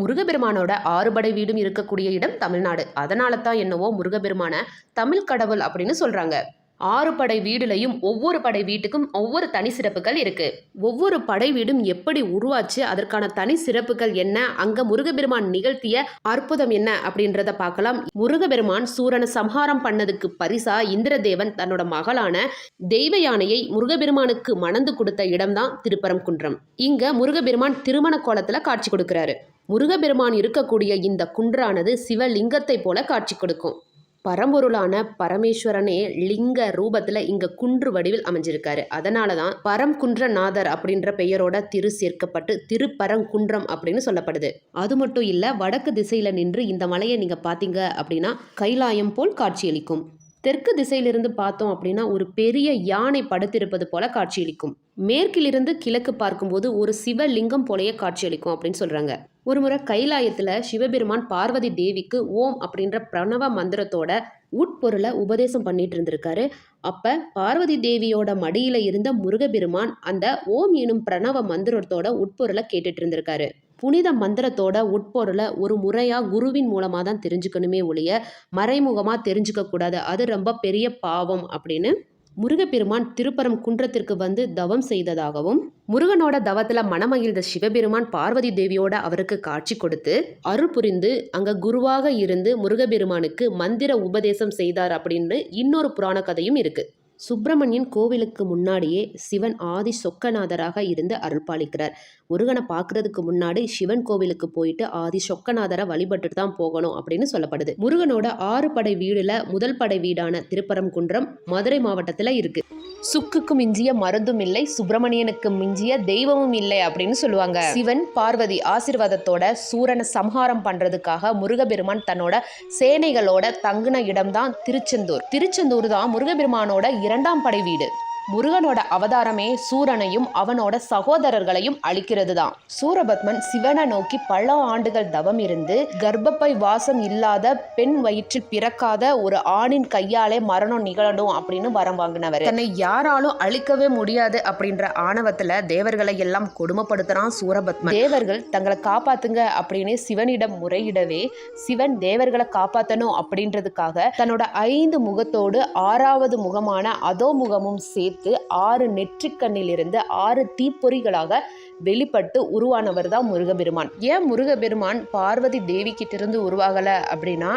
முருகபெருமானோட ஆறுபடை வீடும் இருக்கக்கூடிய இடம் தமிழ்நாடு. அதனால தான் என்னவோ முருகபெருமான தமிழ் கடவுள் அப்படின்னு சொல்றாங்க. ஆறு படை வீடுலையும் ஒவ்வொரு படை வீட்டுக்கும் ஒவ்வொரு தனி சிறப்புகள் இருக்கு. ஒவ்வொரு படை வீடும் எப்படி உருவாச்சு அதற்கான தனி சிறப்புகள் என்ன அங்க முருகபெருமான் நிகழ்த்திய அற்புதம் என்ன அப்படின்றத பார்க்கலாம். முருகபெருமான் சூரனை சம்ஹாரம் பண்ணதுக்கு பரிசா இந்திரதேவன் தன்னோட மகளான தெய்வ யானையை முருகபெருமானுக்கு மணந்து கொடுத்த இடம்தான் திருப்பரங்குன்றம். இங்க முருகபெருமான் திருமண கோலத்துல காட்சி கொடுக்கிறாரு. முருகபெருமான் இருக்கக்கூடிய இந்த குன்றானது சிவலிங்கத்தை போல காட்சி கொடுக்கும். பரம்பொருளான பரமேஸ்வரனே லிங்க ரூபத்தில் இங்கே குன்று வடிவில் அமைஞ்சிருக்காரு. அதனால தான் பரம்குன்றநாதர் அப்படின்ற பெயரோட திரு சேர்க்கப்பட்டு திருப்பரங்குன்றம் அப்படின்னு சொல்லப்படுது. அது மட்டும் இல்லை வடக்கு திசையில் நின்று இந்த மலையை நீங்கள் பார்த்தீங்க அப்படின்னா கைலாயம் போல் காட்சியளிக்கும். தெற்கு திசையிலிருந்து பார்த்தோம் அப்படின்னா ஒரு பெரிய யானை படுத்திருப்பது போல காட்சியளிக்கும். மேற்கிலிருந்து கிழக்கு பார்க்கும்போது ஒரு சிவலிங்கம் போலயே காட்சியளிக்கும் அப்படின்னு சொல்றாங்க. ஒரு முறை சிவபெருமான் பார்வதி தேவிக்கு ஓம் அப்படின்ற பிரணவ மந்திரத்தோட உட்பொருளை உபதேசம் பண்ணிட்டு இருந்திருக்காரு. அப்போ பார்வதி தேவியோட மடியில் இருந்த முருகபெருமான் அந்த ஓம் எனும் பிரணவ மந்திரத்தோட உட்பொருளை கேட்டுட்டு இருந்திருக்காரு. புனித மந்திரத்தோட உட்பொருளை ஒரு முறையாக குருவின் மூலமாக தான் தெரிஞ்சுக்கணுமே ஒழிய மறைமுகமாக தெரிஞ்சுக்க கூடாது அது ரொம்ப பெரிய பாவம் அப்படின்னு முருகப்பெருமான் திருப்பரம் குன்றத்திற்கு வந்து தவம் செய்ததாகவும் முருகனோட தவத்தில் மனமகிழ்ந்த சிவபெருமான் பார்வதி தேவியோட அவருக்கு காட்சி கொடுத்து அருள் புரிந்து அங்க குருவாக இருந்து முருகபெருமானுக்கு மந்திர உபதேசம் செய்தார் அப்படின்னு இன்னொரு புராண கதையும் இருக்கு. சுப்பிரமணியன் கோவிலுக்கு முன்னாடியே சிவன் ஆதி சொக்கநாதராக இருந்து அருள்பாலிக்கிறார். முருகனை பார்க்கறதுக்கு முன்னாடி சிவன் கோவிலுக்கு போயிட்டு ஆதி சொக்கநாதரை வழிபட்டுட்டு தான் போகணும் அப்படின்னு சொல்லப்படுது. முருகனோட ஆறு படை வீடுல முதல் படை வீடான திருப்பரங்குன்றம் மதுரை மாவட்டத்தில் இருக்கு. சுக்குக்கு மிஞ்சிய மருந்தும் இல்லை சுப்பிரமணியனுக்கு மிஞ்சிய தெய்வமும் இல்லை அப்படின்னு சொல்லுவாங்க. சிவன் பார்வதி ஆசிர்வாதத்தோட சூரனை சம்ஹாரம் பண்றதுக்காக முருகபெருமான் தன்னோட சேனைகளோட தங்குன இடம்தான் திருச்செந்தூர். திருச்செந்தூர் தான் முருகபெருமானோட இரண்டாம் படை வீடு. முருகனோட அவதாரமே சூரனையும் அவனோட சகோதரர்களையும் அழிக்கிறது தான் சூரபத்மன் சிவனை நோக்கி பல ஆண்டுகள் தவம் இருந்து கர்ப்பப்பை வாசம் இல்லாத பெண் வயிற்றில் பிறக்காத ஒரு ஆணின் கையாலே மரணம் நிகழணும் அப்படின்னு வரம் வாங்கினவர். தன்னை யாராலும் அழிக்கவே முடியாது அப்படின்ற ஆணவத்துல தேவர்களை எல்லாம் கொடுமைப்படுத்துறான் சூரபத்மன். தேவர்கள் தங்களை காப்பாத்துங்க அப்படின்னு சிவனிடம் முறையிடவே சிவன் தேவர்களை காப்பாத்தணும் அப்படின்றதுக்காக தன்னோட ஐந்து முகத்தோடு ஆறாவது முகமான அதோ முகமும் சேர்த்து ஆறு நெற்றிக்கண்ணிலிருந்து ஆறு தீப்பொறிகளாக வெளிப்பட்டு உருவானவர் தான் முருகபெருமான் ஏன் முருகபெருமான் பார்வதி தேவி கிட்டிருந்து உருவாகல அப்படின்னா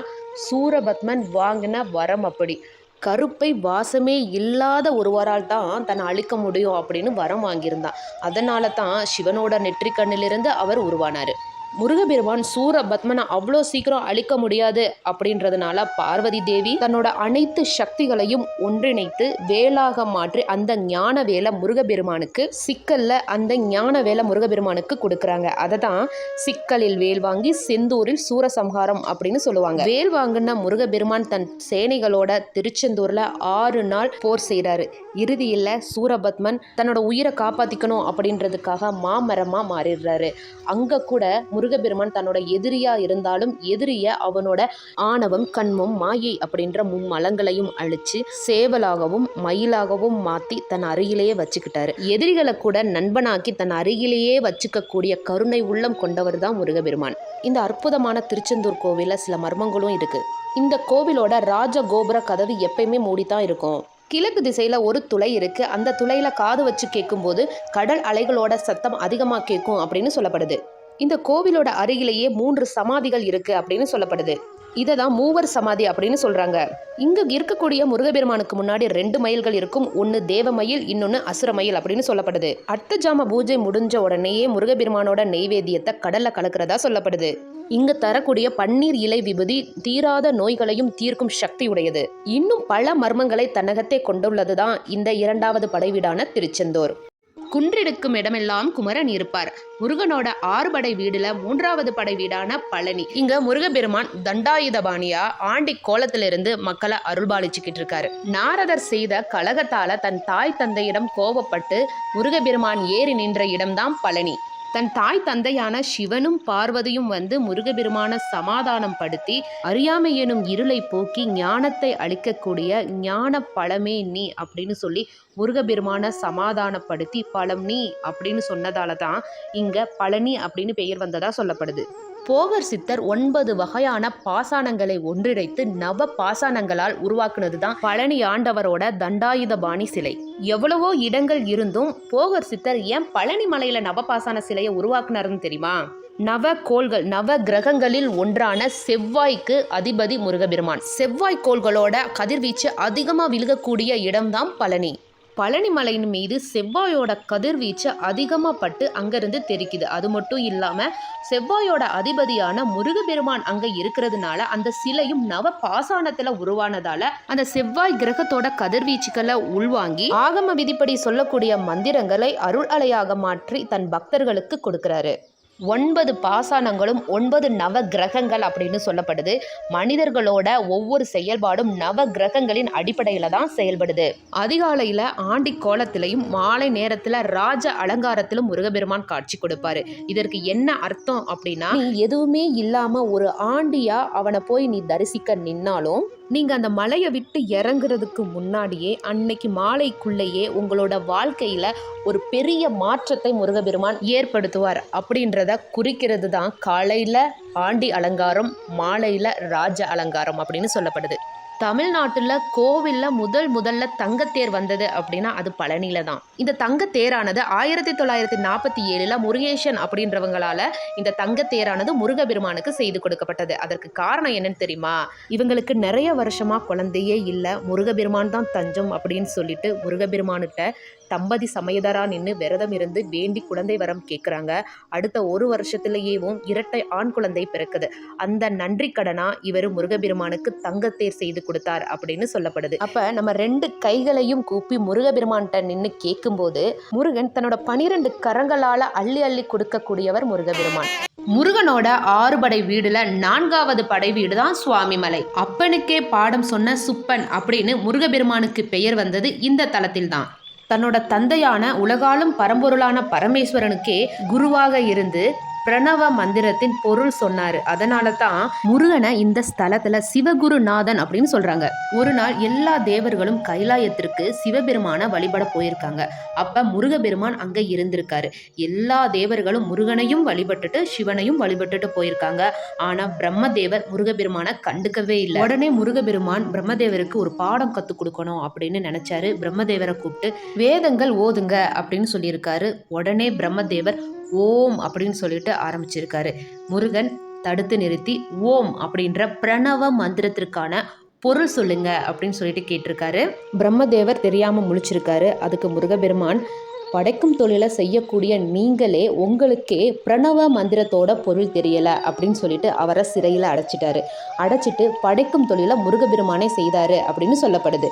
சூரபத்மன் வாங்கின வரம் அப்படி. கருப்பை வாசமே இல்லாத ஒருவரால் தான் தன்னை அழிக்க முடியும் அப்படின்னு வரம் வாங்கியிருந்தான். அதனால தான் சிவனோட நெற்றிக்கண்ணிலிருந்து அவர் உருவானார். முருகபெருமான் சூரபத்மனை அவ்வளோ சீக்கிரம் அழிக்க முடியாது அப்படின்றதுனால பார்வதி தேவி தன்னோட அனைத்து சக்திகளையும் ஒன்றிணைத்து வேலாக மாற்றி அந்த ஞான வேலை முருகபெருமானுக்கு சிக்கல்ல அந்த ஞான வேலை முருகபெருமானுக்கு கொடுக்குறாங்க. அதை தான் சிக்கலில் வேல் வாங்கி செந்தூரில் சூரசம்ஹாரம் அப்படின்னு சொல்லுவாங்க. வேல் வாங்கின முருகபெருமான் தன் சேனைகளோட திருச்செந்தூர்ல ஆறு நாள் போர் செய்கிறாரு இறுதியில் சூரபத்மன் தன்னோட உயிரை காப்பாத்திக்கணும் அப்படின்றதுக்காக மாமரமா மாறிடுறாரு. அங்க கூட முருகபெருமான் தன்னோட எதிரியா இருந்தாலும் எதிரிய அவனோட ஆணவம் கண்மம் மாயை அப்படின்ற மும்மலங்களையும் அழிச்சு சேவலாகவும் மயிலாகவும் மாத்தி தன் அருகிலேயே வச்சுக்கிட்டாரு. எதிரிகளை கூட நண்பனாக்கி தன் அருகிலேயே வச்சுக்கக்கூடிய கருணை உள்ளம் கொண்டவர் தான் முருகபெருமான் இந்த அற்புதமான திருச்செந்தூர் கோவில சில மர்மங்களும் இருக்கு. இந்த கோவிலோட ராஜ கோபுர கதவு எப்பயுமே மூடித்தான் இருக்கும். கிழக்கு திசையில ஒரு துளை இருக்கு. அந்த துளையில காது வச்சு கேட்கும்போது கடல் அலைகளோட சத்தம் அதிகமாக கேட்கும் அப்படின்னு சொல்லப்படுது. இந்த கோவிலோட அருகிலேயே மூன்று சமாதிகள் இருக்கு அப்படின்னு சொல்லப்படுது. இதை தான் மூவர் சமாதி அப்படின்னு சொல்றாங்க. இங்க இருக்கக்கூடிய முருகபெருமானுக்கு முன்னாடி ரெண்டு மயில்கள் இருக்கும். ஒன்று தேவமயில் இன்னொன்று அசுரமயில் அப்படின்னு சொல்லப்படுது. அர்த்த ஜாம பூஜை முடிஞ்ச உடனேயே முருகபெருமானோட நெய்வேத்தியத்தை கடல்ல கலக்கிறதா சொல்லப்படுது. இங்க தரக்கூடிய பன்னீர் இலை விபதி தீராத நோய்களையும் தீர்க்கும் சக்தி உடையது இன்னும் பல மர்மங்களை தன்னகத்தே கொண்டுள்ளதுதான் இந்த இரண்டாவது படைவீடான திருச்செந்தூர். குன்றெடுக்கும் இடமெல்லாம் குமரன் இருப்பார். முருகனோட ஆறு படை வீடுல மூன்றாவது படை வீடான பழனி. இங்க முருகபெருமான் தண்டாயுதபாணியா ஆண்டி கோலத்திலிருந்து மக்களை அருள்பாலிச்சுக்கிட்டு இருக்காரு. நாரதர் செய்த கழகத்தால தன் தாய் தந்தையிடம் கோபப்பட்டு முருகபெருமான் ஏறி நின்ற இடம்தான் பழனி. தன் தாய் தந்தையான சிவனும் பார்வதியும் வந்து முருகபெருமான சமாதானம் படுத்தி அறியாமை எனும் இருளை போக்கி ஞானத்தை அளிக்கக்கூடிய ஞான பழமே நீ அப்படின்னு சொல்லி முருகபெருமான சமாதானப்படுத்தி பழம் நீ அப்படின்னு சொன்னதால தான் இங்க பழனி அப்படின்னு பெயர் வந்ததா சொல்லப்படுது. போகர் சித்தர் ஒன்பது வகையான பாசானங்களை ஒன்றிணைத்து நவ பாசானங்களால் உருவாக்குனது தான் பழனி ஆண்டவரோட தண்டாயுதபாணி சிலை. எவ்வளவோ இடங்கள் இருந்தும் போகர் சித்தர் ஏன் பழனி மலையில நவபாசான சிலையை உருவாக்குனாருன்னு தெரியுமா? நவ கோள்கள் நவ கிரகங்களில் ஒன்றான செவ்வாய்க்கு அதிபதி முருகபெருமான் செவ்வாய் கோள்களோட கதிர்வீச்சு அதிகமாக விழுகக்கூடிய இடம்தான் பழனி. பழனி மலையின் மீது செவ்வாயோட கதிர்வீச்சு அதிகமாக பட்டு அங்கேருந்து தெரிக்குது. அது மட்டும் இல்லாமல் செவ்வாயோட அதிபதியான முருகபெருமான் அங்கே இருக்கிறதுனால அந்த சிலையும் நவ பாசானத்தில் உருவானதால அந்த செவ்வாய் கிரகத்தோட கதிர்வீச்சுகளை உள்வாங்கி ஆகம விதிப்படி சொல்லக்கூடிய மந்திரங்களை அருள் அலையாக மாற்றி தன் பக்தர்களுக்கு கொடுக்கிறாரு. ஒன்பது பாசானங்களும் ஒன்பது நவ கிரகங்கள் அப்படின்னு சொல்லப்படுது. மனிதர்களோட ஒவ்வொரு செயல்பாடும் நவ கிரகங்களின் அடிப்படையில் தான் செயல்படுது. அதிகாலையில் ஆண்டி கோலத்திலையும் மாலை நேரத்தில் ராஜ அலங்காரத்திலும் முருகபெருமான் காட்சி கொடுப்பாரு. இதற்கு என்ன அர்த்தம் அப்படின்னா எதுவுமே இல்லாமல் ஒரு ஆண்டியாக அவனை போய் நீ தரிசிக்க நின்னாலும் நீங்கள் அந்த மலையை விட்டு இறங்குறதுக்கு முன்னாடியே அன்னைக்கு மாலைக்குள்ளேயே உங்களோட வாழ்க்கையில் ஒரு பெரிய மாற்றத்தை முருகபெருமான் ஏற்படுத்துவார். அப்படின்றத குறிக்கிறது தான் காலையில் ஆண்டி அலங்காரம் மாலையில் ராஜ அலங்காரம் அப்படின்னு சொல்லப்படுது. தமிழ்நாட்டில் கோவிலில் முதல் முதல்ல தங்கத்தேர் வந்தது அப்படின்னா அது பழனியில் தான் இந்த தங்கத்தேரானது ஆயிரத்தி தொள்ளாயிரத்தி நாற்பத்தி ஏழில் முருகேஷன் அப்படின்றவங்களால இந்த தங்கத்தேரானது முருகபெருமானுக்கு செய்து கொடுக்கப்பட்டது. அதற்கு காரணம் என்னன்னு தெரியுமா? இவங்களுக்கு நிறைய வருஷமாக குழந்தையே இல்லை. முருகபெருமான் தான் தஞ்சம் அப்படின்னு சொல்லிட்டு முருகபெருமான்கிட்ட தம்பதி சமயதரா நின்று விரதம் இருந்து வேண்டி குழந்தை வரம் கேட்குறாங்க அடுத்த ஒரு வருஷத்துலேயேவும் இரட்டை ஆண் குழந்தை பிறக்குது. அந்த நன்றி கடனா இவர் முருகபெருமானுக்கு தங்கத்தேர் செய்து கொடுத்தார் அப்படின்னு சொல்லப்படுது. அப்ப நம்ம ரெண்டு கைகளையும் கூப்பி முருகபெருமான்கிட்ட நின்று கேட்கும்போது முருகன் தன்னோட பனிரெண்டு கரங்களால அள்ளி அள்ளி கொடுக்கக்கூடியவர் முருகபெருமான். முருகனோட ஆறுபடை வீடுல நான்காவது படை வீடு தான் சுவாமிமலை. அப்பனுக்கே பாடம் சொன்ன சுப்பன் அப்படின்னு முருகபெருமானுக்கு பெயர் வந்தது இந்த தலத்தில் தான் தன்னோட தந்தையான உலகாலும் பரம்பொருளான பரமேஸ்வரனுக்கே குருவாக இருந்து பிரணவ மந்திரத்தின் பொருள் சொன்னாரு. அதனால தான் முருகனை இந்த ஸ்தலத்துல சிவகுருநாதன் அப்படின்னு சொல்றாங்க. ஒரு நாள் எல்லா தேவர்களும் கைலாயத்திற்கு சிவபெருமான வழிபட போயிருக்காங்க. அப்ப முருகபெருமான் அங்க இருந்திருக்காரு. எல்லா தேவர்களும் முருகனையும் வழிபட்டுட்டு சிவனையும் வழிபட்டுட்டு போயிருக்காங்க. ஆனா பிரம்மதேவர் முருகபெருமான கண்டுக்கவே இல்லை. உடனே முருகபெருமான் பிரம்மதேவருக்கு ஒரு பாடம் கத்துக் கொடுக்கணும் அப்படின்னு நினைச்சாரு. பிரம்மதேவரை கூப்பிட்டு வேதங்கள் ஓதுங்க அப்படின்னு சொல்லியிருக்காரு. உடனே பிரம்மதேவர் ஓம் அப்படின்னு சொல்லிட்டு ஆரம்பிச்சிருக்காரு. முருகன் தடுத்து நிறுத்தி ஓம் அப்படின்ற பிரணவ மந்திரத்திற்கான பொருள் சொல்லுங்க அப்படின்னு சொல்லிட்டு கேட்டிருக்காரு. பிரம்மதேவர் தெரியாம முழிச்சிருக்காரு. அதுக்கு முருகபெருமான் படைக்கும் தொழிலை செய்யக்கூடிய நீங்களே உங்களுக்கே பிரணவ மந்திரத்தோட பொருள் தெரியல அப்படின்னு சொல்லிட்டு அவரை சிறையில் அடைச்சிட்டாரு. அடைச்சிட்டு படைக்கும் தொழிலை முருகபெருமானே செய்தாரு அப்படின்னு சொல்லப்படுது.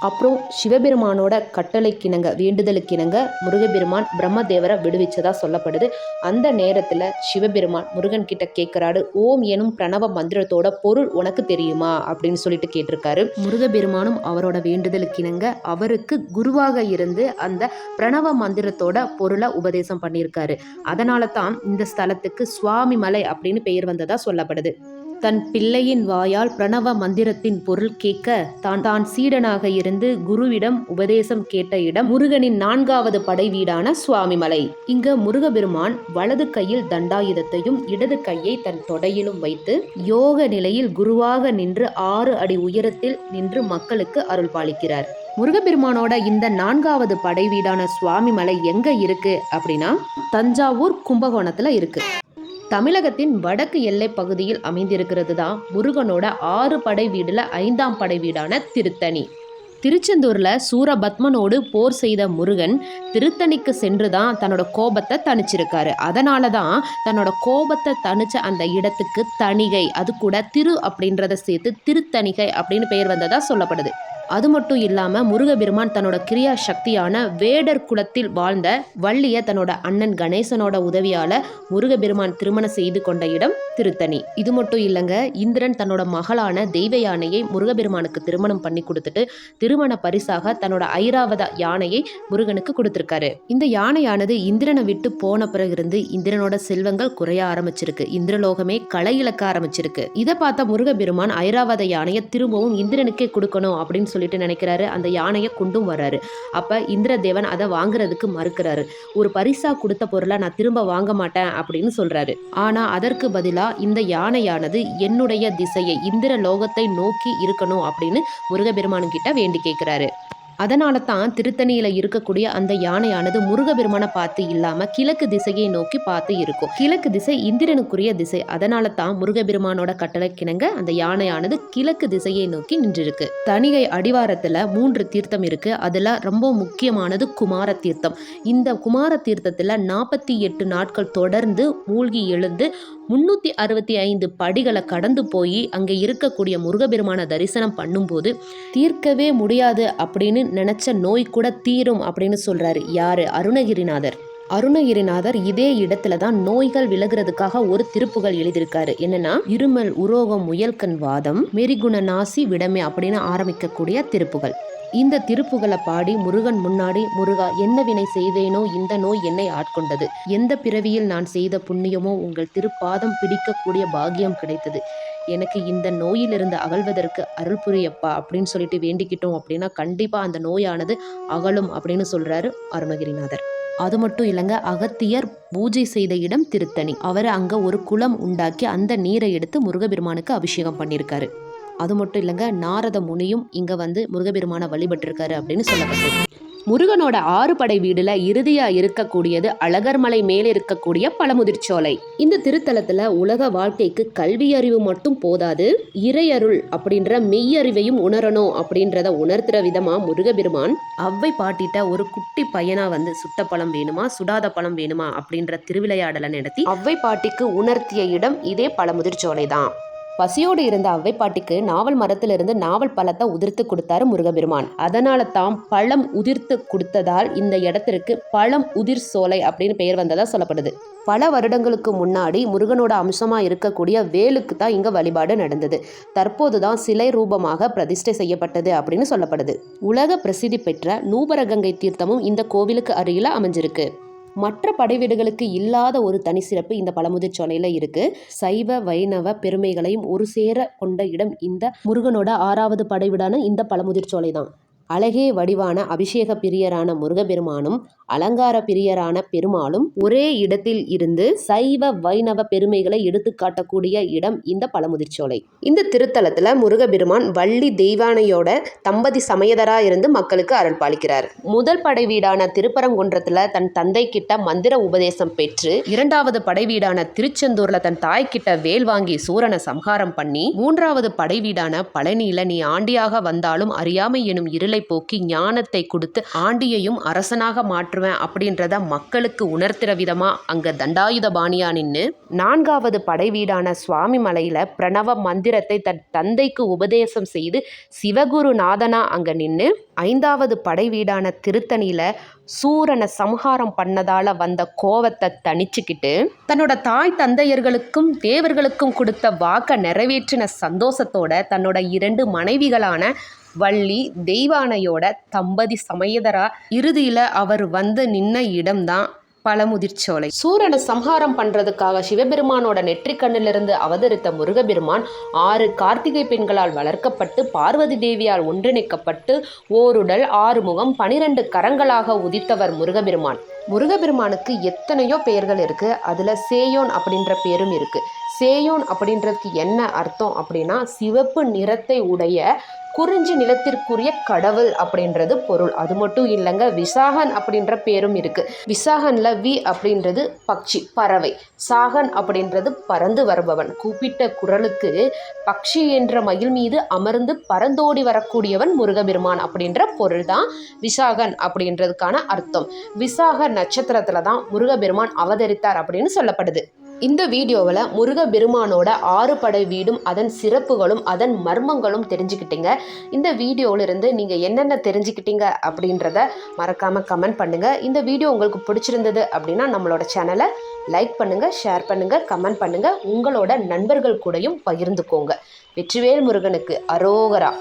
அப்புறம் சிவபெருமானோட கட்டளைக்கிணங்க வேண்டுதலுக்கிணங்க முருகபெருமான் பிரம்மதேவரை விடுவிச்சதா சொல்லப்படுது. அந்த நேரத்தில் சிவபெருமான் முருகன் கிட்ட கேட்குறாரு ஓம் எனும் பிரணவ மந்திரத்தோட பொருள் உனக்கு தெரியுமா? அப்படின்னு சொல்லிட்டு கேட்டிருக்காரு. முருகபெருமானும் அவரோட வேண்டுதலுக்கிணங்க அவருக்கு குருவாக இருந்து அந்த பிரணவ மந்திரத்தோட பொருளை உபதேசம் பண்ணியிருக்காரு. அதனால தான் இந்த ஸ்தலத்துக்கு சுவாமி மலை அப்படின்னு பெயர் வந்ததா சொல்லப்படுது. தன் பிள்ளையின் வாயால் பிரணவ மந்திரத்தின் பொருள் கேட்க தான் தான் சீடனாக இருந்து குருவிடம் உபதேசம் கேட்ட இடம் முருகனின் நான்காவது படை வீடான சுவாமிமலை. இங்க முருகபெருமான் வலது கையில் தண்டாயுதத்தையும் இடது கையை தன் தொடையிலும் வைத்து யோக நிலையில் குருவாக நின்று ஆறு அடி உயரத்தில் நின்று மக்களுக்கு அருள் பாலிக்கிறார். முருகபெருமானோட இந்த நான்காவது படை வீடான சுவாமிமலை எங்க இருக்கு அப்படின்னா தஞ்சாவூர் கும்பகோணத்துல இருக்கு. தமிழகத்தின் வடக்கு எல்லை பகுதியில் அமைந்திருக்கிறது தான் முருகனோட ஆறு படை வீடுல ஐந்தாம் படை வீடான திருத்தணி. திருச்செந்தூரில் சூரபத்மனோடு போர் செய்த முருகன் திருத்தணிக்கு சென்று தான் தன்னோட கோபத்தை தணிச்சிருக்காரு. அதனால தான் தன்னோட கோபத்தை தணிச்ச அந்த இடத்துக்கு தணிகை அது கூட திரு அப்படின்றத சேர்த்து திருத்தணிகை அப்படின்னு பெயர் வந்ததாக சொல்லப்படுது. அது மட்டும் இல்லாமல் முருகபெருமான் தன்னோட கிரியா சக்தியான வேடர் குலத்தில் வாழ்ந்த வள்ளியை தன்னோட அண்ணன் கணேசனோட உதவியால் முருகபெருமான் திருமணம் செய்து கொண்ட இடம் திருத்தணி. இது மட்டும் இல்லைங்க இந்திரன் தன்னோட மகளான தெய்வ யானையை முருகபெருமானுக்கு திருமணம் பண்ணி கொடுத்துட்டு திருமண பரிசாக தன்னோட ஐராவத யானையை முருகனுக்கு கொடுத்துருக்காரு. இந்த யானையானது இந்திரனை விட்டு போன பிறகு இருந்து இந்திரனோட செல்வங்கள் குறைய ஆரம்பிச்சிருக்கு. இந்திரலோகமே களை இழக்க ஆரம்பிச்சிருக்கு. இதை பார்த்த முருகபெருமான் ஐராவத யானையை திரும்பவும் இந்திரனுக்கே கொடுக்கணும் அப்படின்னு சொல்லிட்டு நினைக்கிறாரு. அந்த யானையை கொண்டும் வர்றாரு. அப்ப இந்திரதேவன் அதை வாங்குறதுக்கு மறுக்கிறாரு. ஒரு பரிசா கொடுத்த பொருளை நான் திரும்ப வாங்க மாட்டேன் அப்படின்னு சொல்றாரு. ஆனா அதற்கு பதிலா இந்த யானையானது என்னுடைய திசையை இந்திர லோகத்தை நோக்கி இருக்கணும் அப்படின்னு முருகபெருமானு கிட்ட வேண்டி கேட்கிறாரு அதனால தான் திருத்தணியில் இருக்கக்கூடிய அந்த யானையானது முருகபெருமானை பார்த்து இல்லாமல் கிழக்கு திசையை நோக்கி பார்த்து இருக்கும். கிழக்கு திசை இந்திரனுக்குரிய திசை. அதனால தான் முருகபெருமானோட கட்டளை கிணங்க அந்த யானையானது கிழக்கு திசையை நோக்கி நின்றிருக்கு. தணிகை அடிவாரத்தில் மூன்று தீர்த்தம் இருக்கு. அதில் ரொம்ப முக்கியமானது குமார தீர்த்தம். இந்த குமார தீர்த்தத்தில் நாற்பத்தி எட்டு நாட்கள் தொடர்ந்து மூழ்கி எழுந்து முன்னூற்றி அறுபத்தி ஐந்து படிகளை கடந்து போய் அங்கே இருக்கக்கூடிய முருகபெருமான தரிசனம் பண்ணும்போது தீர்க்கவே முடியாது அப்படின்னு நினச்ச நோய் கூட தீரும் அப்படின்னு சொல்கிறாரு யார்? அருணகிரிநாதர். அருணகிரிநாதர் இதே இடத்துல தான் நோய்கள் விலகிறதுக்காக ஒரு திருப்புகள் எழுதியிருக்காரு. என்னன்னா இருமல் உரோகம் முயல்கண் வாதம் மெரிகுண நாசி விடமே அப்படின்னு ஆரம்பிக்கக்கூடிய திருப்புகள். இந்த திருப்புகளை பாடி முருகன் முன்னாடி முருகா என்ன வினை செய்தேனோ இந்த நோய் என்னை ஆட்கொண்டது. எந்த பிறவியில் நான் செய்த புண்ணியமோ உங்கள் திருப்பாதம் பிடிக்கக்கூடிய பாக்கியம் கிடைத்தது. எனக்கு இந்த நோயிலிருந்து அகழ்வதற்கு அருள் புரியப்பா அப்படின்னு சொல்லிட்டு வேண்டிக்கிட்டோம் அப்படின்னா கண்டிப்பாக அந்த நோயானது அகலும் அப்படின்னு சொல்கிறாரு அருணகிரிநாதர். அது மட்டும் இல்லைங்க அகத்தியர் பூஜை செய்த இடம் திருத்தணி. அவர் அங்கே ஒரு குளம் உண்டாக்கி அந்த நீரை எடுத்து முருகபெருமானுக்கு அபிஷேகம் பண்ணியிருக்காரு. அது மட்டும் இல்லைங்க நாரத முனியும் இங்கே வந்து முருகபெருமானை வழிபட்டிருக்காரு அப்படின்னு சொல்லப்பட்டது. முருகனோட ஆறு படை வீடுல இறுதியா இருக்கக்கூடியது அழகர்மலை மேலே இருக்கக்கூடிய பழமுதிர்ச்சோலை இந்த திருத்தலத்துல உலக வாழ்க்கைக்கு கல்வி அறிவு மட்டும் போதாது இறையருள் அப்படின்ற மெய்யறிவையும் உணரணும் அப்படின்றத உணர்த்துற விதமா முருகபெருமான் அவ்வை பாட்டிட்ட ஒரு குட்டி பையனா வந்து சுட்ட பழம் வேணுமா சுடாத பழம் வேணுமா? அப்படின்ற திருவிளையாடலை நடத்தி அவ்வை பாட்டிக்கு உணர்த்திய இடம் இதே பழமுதிர்ச்சோலை தான் பசியோடு இருந்த அவ்வை பாட்டிக்கு நாவல் மரத்திலிருந்து நாவல் பழத்தை உதிர்த்து கொடுத்தாரு முருகபெருமான் அதனால தான் பழம் உதிர்த்து கொடுத்ததால் இந்த இடத்திற்கு பழம் உதிர் சோலை அப்படின்னு பெயர் வந்ததா சொல்லப்படுது. பல வருடங்களுக்கு முன்னாடி முருகனோட அம்சமா இருக்கக்கூடிய வேலுக்கு தான் இங்க வழிபாடு நடந்தது. தற்போது தான் சிலை ரூபமாக பிரதிஷ்டை செய்யப்பட்டது அப்படின்னு சொல்லப்படுது. உலக பிரசித்தி பெற்ற நூபரகங்கை தீர்த்தமும் இந்த கோவிலுக்கு அருகில அமைஞ்சிருக்கு. மற்ற படைவீடுகளுக்கு இல்லாத ஒரு தனி சிறப்பு இந்த பழமுதிர் சோலையில் இருக்கு. சைவ வைணவ பெருமைகளையும் ஒரு சேர கொண்ட இடம் இந்த முருகனோட ஆறாவது படைவீடான இந்த பழமுதிர் சோலை தான் அழகே வடிவான அபிஷேக பிரியரான முருகபெருமானும் அலங்கார பிரியரான பெருமாளும் ஒரே இடத்தில் இருந்து சைவ வைணவ பெருமைகளை எடுத்து காட்டக்கூடிய இடம் இந்த பழமுதிர்ச்சோலை. இந்த திருத்தலத்துல முருகபெருமான் வள்ளி தெய்வானையோட தம்பதி சமயதரா இருந்து மக்களுக்கு அருள் பாலிக்கிறார். முதல் படை வீடான திருப்பரங்குன்றத்துல தன் தந்தை கிட்ட மந்திர உபதேசம் பெற்று இரண்டாவது படை வீடான திருச்செந்தூர்ல தன் தாய் கிட்ட வேல் வாங்கி சூரனை சம்ஹாரம் பண்ணி மூன்றாவது படை வீடான பழனியில நீ ஆண்டியாக வந்தாலும் அறியாமை எனும் இருளை போக்கி ஞானத்தை கொடுத்து ஆண்டியையும் அரசனாக மாற்றுவேன் அப்படின்றத மக்களுக்கு உணர்த்துற விதமா அங்க தண்டாயுத பாணியா நின்று நான்காவது படை வீடான சுவாமி மலையில பிரணவ மந்திரத்தை தன் தந்தைக்கு உபதேசம் செய்து சிவகுரு நாதனா அங்க நின்று ஐந்தாவது படை வீடான திருத்தணியில சூரனை சம்ஹாரம் பண்ணதால வந்த கோவத்தை தணிச்சுக்கிட்டு தன்னோட தாய் தந்தையர்களுக்கும் தேவர்களுக்கும் கொடுத்த வாக்கை நிறைவேற்றின சந்தோஷத்தோட தன்னோட இரண்டு மனைவிகளான வள்ளி தெய்வானையோட தம்பதி சமயதரா இறுதியில் அவர் வந்து நின்ன இடம்தான் பழமுதிர்ச்சோலை. சூரனை சம்ஹாரம் பண்றதுக்காக சிவபெருமானோட நெற்றிக்கண்ணிலிருந்து அவதரித்த முருகபெருமான் ஆறு கார்த்திகை பெண்களால் வளர்க்கப்பட்டு பார்வதி தேவியால் ஒன்றிணைக்கப்பட்டு ஓருடல் ஆறுமுகம் பனிரெண்டு கரங்களாக உதித்தவர் முருகபெருமான். முருகபெருமானுக்கு எத்தனையோ பெயர்கள் இருக்கு. அதுல சேயோன் அப்படின்ற பேரும் இருக்கு. சேயோன் அப்படின்றதுக்கு என்ன அர்த்தம் அப்படின்னா சிவப்பு நிறத்தை உடைய குறிஞ்சி நிலத்திற்குரிய கடவுள் அப்படின்றது பொருள். அது மட்டும் இல்லைங்க விசாகன் அப்படின்ற பேரும் இருக்குது விசாகனில் வி அப்படின்றது பக்ஷி பறவை. சாகன் அப்படின்றது பறந்து வருபவன். கூப்பிட்ட குரலுக்கு பக்ஷி என்ற மயில் மீது அமர்ந்து பறந்தோடி வரக்கூடியவன் முருகபெருமான் அப்படின்ற பொருள் தான் விசாகன் அப்படின்றதுக்கான அர்த்தம். விசாக நட்சத்திரத்தில் தான் முருகபெருமான் அவதரித்தார் அப்படின்னு சொல்லப்படுது. இந்த வீடியோவில் முருகபெருமானோட ஆறு படை வீடும் அதன் சிறப்புகளும் அதன் மர்மங்களும் தெரிஞ்சுக்கிட்டீங்க. இந்த வீடியோவிலிருந்து நீங்கள் என்னென்ன தெரிஞ்சுக்கிட்டீங்க அப்படின்றத மறக்காமல் கமெண்ட் பண்ணுங்கள் இந்த வீடியோ உங்களுக்கு பிடிச்சிருந்தது அப்படின்னா நம்மளோட சேனலை லைக் பண்ணுங்கள் ஷேர் பண்ணுங்கள் கமெண்ட் பண்ணுங்கள் உங்களோட நண்பர்கள் கூடயும் பகிர்ந்துக்கோங்க. வெற்றிவேல் முருகனுக்கு அரோகரா.